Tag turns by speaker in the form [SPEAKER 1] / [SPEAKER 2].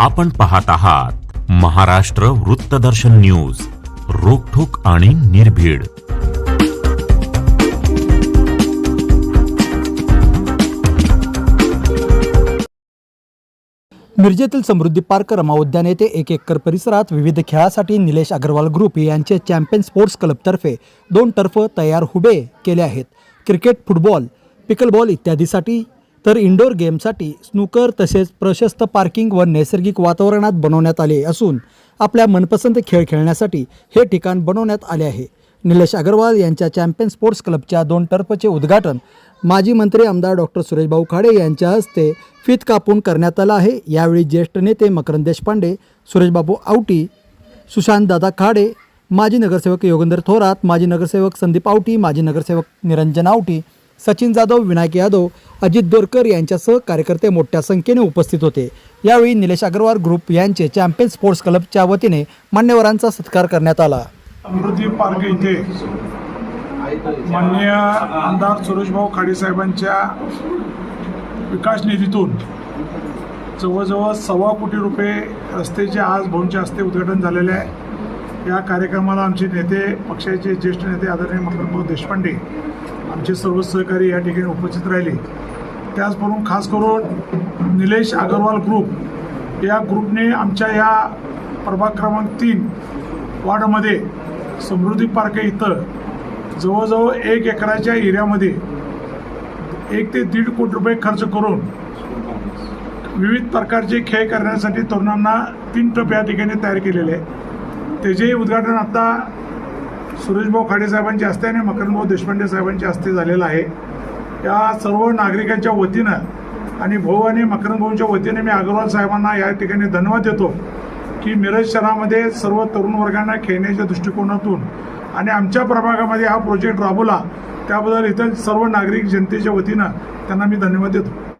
[SPEAKER 1] आपण पाहत आहात महाराष्ट्र वृत्तदर्शन न्यूज रोखोक आणि निर्भीड.
[SPEAKER 2] मिरजेतील समृद्धी पार्क रमा उद्यान येथे एक एकर परिसरात विविध खेळासाठी निलेश अग्रवाल ग्रुप यांचे चॅम्पियन स्पोर्ट्स क्लबतर्फे दोन टर्फ तयार हुबे केले आहेत. क्रिकेट फुटबॉल पिकलबॉल इत्यादीसाठी तर इंडोर गेमसाठी स्नूकर तसेच प्रशस्त पार्किंग व नैसर्गिक वातावरणात बनवण्यात आले असून आपल्या मनपसंत खेळ खेळण्यासाठी हे ठिकाण बनवण्यात आले आहे. निलेश अग्रवाल यांच्या चॅम्पियन स्पोर्ट्स क्लबच्या दोन टर्फचे उद्घाटन माजी मंत्री आमदार डॉक्टर सुरेशभाऊ खाडे यांच्या हस्ते फीत कापून करण्यात आलं आहे. यावेळी ज्येष्ठ नेते मकरंद देशपांडे सुरेशबाबू आवटी सुशांतदादा खाडे माजी नगरसेवक योगेंद्र थोरात माजी नगरसेवक संदीप आवटी माजी नगरसेवक निरंजन आवटी सचिन जाधव विनायक यादव अजित दोरकर यांच्यासह कार्यकर्ते मोठ्या संख्येने उपस्थित होते. यावेळी निलेश अग्रवाल ग्रुप यांचे चॅम्पियन स्पोर्ट्स क्लबच्या वतीने मान्यवरांचा सत्कार करण्यात आला.
[SPEAKER 3] अमृती पार्क इथे माननीय आमदार सुरेशभाऊ खाडे साहेबांच्या विकास निधीतून जवळजवळ सव्वा कोटी रुपये रस्त्याचे आज भवनचे हस्ते उद्घाटन झालेले आहे. या कार्यक्रमाला आमचे नेते पक्षाचे ज्येष्ठ नेते आदरणीय मकरभाऊ देशपांडे आमचे सर्व सहकारी या ठिकाणी उपस्थित राहिले. त्याचबरोबर खास करून निलेश अगरवाल ग्रुप या ग्रुपने आमच्या या प्रभाग क्रमांक तीन वार्डमध्ये समृद्धी पार्क इथं जवळजवळ एक एकराच्या एरियामध्ये एक ते दीड कोटी रुपये खर्च करून विविध प्रकारचे खेळ करण्यासाठी तरुणांना तीन टप या ठिकाणी तयार केलेले आहे त्याचेही उद्घाटन आता सुरेशभाऊ खाडे साहेबांच्या हस्ते आणि मकरंदभाऊ देशपांडे साहेबांच्या हस्ते झालेलं आहे. या सर्व नागरिकांच्या वतीनं आणि भाऊ आणि मकरंदभाऊंच्या वतीने मी अग्रवाल साहेबांना या ठिकाणी धन्यवाद देतो की मिरज शहरामध्ये सर्व तरुण वर्गांना खेळण्याच्या दृष्टिकोनातून आणि आमच्या प्रभागामध्ये हा प्रोजेक्ट राबवला त्याबद्दल इथं सर्व नागरिक जनतेच्या वतीनं त्यांना मी धन्यवाद देतो.